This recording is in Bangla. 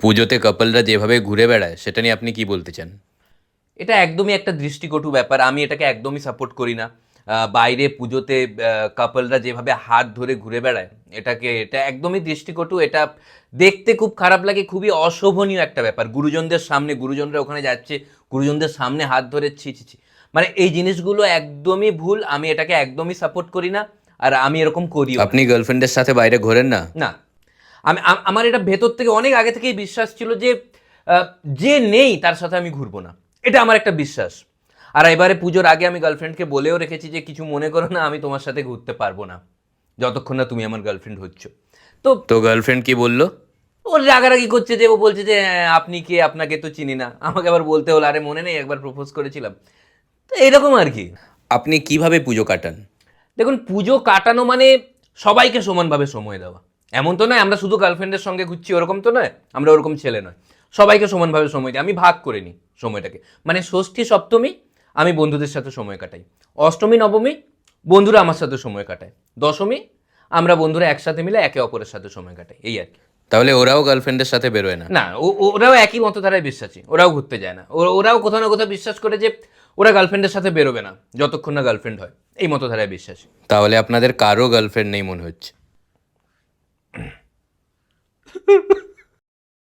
পুজোতে কাপলরা যেভাবে ঘুরে বেড়ায় সেটা নিয়ে আপনি কি বলতে চান? এটা একদমই একটা দৃষ্টিকটু ব্যাপার। আমি এটাকে একদমই সাপোর্ট করি না। বাইরে পুজোতে কাপলরা যেভাবে হাত ধরে ঘুরে বেড়ায় এটাকে এটা একদমই দৃষ্টিকটু এটা দেখতে খুব খারাপ লাগে খুবই অশোভনীয় একটা ব্যাপার। গুরুজনদের সামনে গুরুজনরা ওখানে যাচ্ছে গুরুজনদের সামনে হাত ধরে ছি ছি মানে এই জিনিসগুলো একদমই ভুল আমি এটাকে একদমই সাপোর্ট করি না আর আমি এরকম করিও না। আপনি গার্লফ্রেন্ডের সাথে বাইরে ঘোরেন না? না। আমি আমার এটা ভেতর থেকে অনেক আগে থেকেই বিশ্বাস ছিল যে যে নেই তার সাথে আমি ঘুরবো না। এটা আমার একটা বিশ্বাস। আর এবারে পুজোর আগে আমি গার্লফ্রেন্ডকে বলেও রেখেছি যে কিছু মনে করো না আমি তোমার সাথে ঘুরতে পারব না। যতক্ষণ না তুমি আমার গার্লফ্রেন্ড হচ্ছ। তো তো গার্লফ্রেন্ড কি বলল? ওর রাগারাগি করছে যে ও বলছে যে "হ্যাঁ, আপনি কে? আপনাকে তো চিনি না। আমাকে আবার বলতে হলো আরে মনে নেই একবার প্রপোজ করেছিলাম। তো এরকম আর কি। আপনি কীভাবে পুজো কাটান? দেখুন পুজো কাটানো মানে সবাইকে সমানভাবে সময় দেওয়া। এমন তো নয় আমরা শুধু গার্লফ্রেন্ডের সঙ্গে ঘুরছি ওরকম তো নয় আমরা ওরকম ছেলে নয়। সবাইকে সমানভাবে সময় দিই আমি ভাগ করে নিই সময়টাকে। মানে ষষ্ঠী সপ্তমী আমি বন্ধুদের সাথে সময় কাটাই। অষ্টমী নবমী বন্ধুরা আমার সাথে সময় কাটায়। দশমী আমরা বন্ধুরা একসাথে মিলে একে অপরের সাথে সময় কাটাই এই আর কি। তাহলে ওরাও গার্লফ্রেন্ডের সাথে বেরোয় না? না ওরাও একই মতো মতধারায় বিশ্বাসী ওরাও ঘুরতে যায় না। ওরাও কোথাও না কোথাও বিশ্বাস করে যে ওরা গার্লফ্রেন্ডের সাথে বেরোবে না যতক্ষণ না গার্লফ্রেন্ড হয় এই মতধারায় বিশ্বাসী। তাহলে আপনাদের কারও গার্লফ্রেন্ড নেই মনে হচ্ছে?